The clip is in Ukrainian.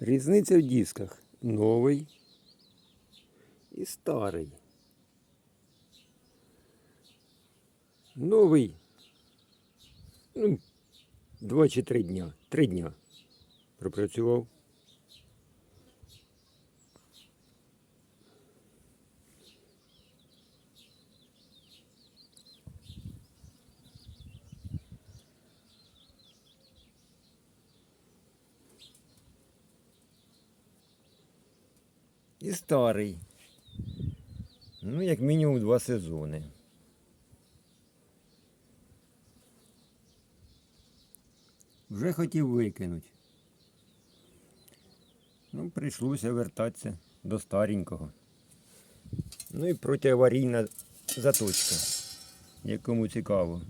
Різниця в дисках. Новий і старий. Новий. Ну, два чи три дня. Три дня пропрацював. І старий. Ну, як мінімум два сезони. Вже хотів викинути. Ну, прийшлося вертатися до старенького. Ну і протиаварійна заточка, якому цікаво.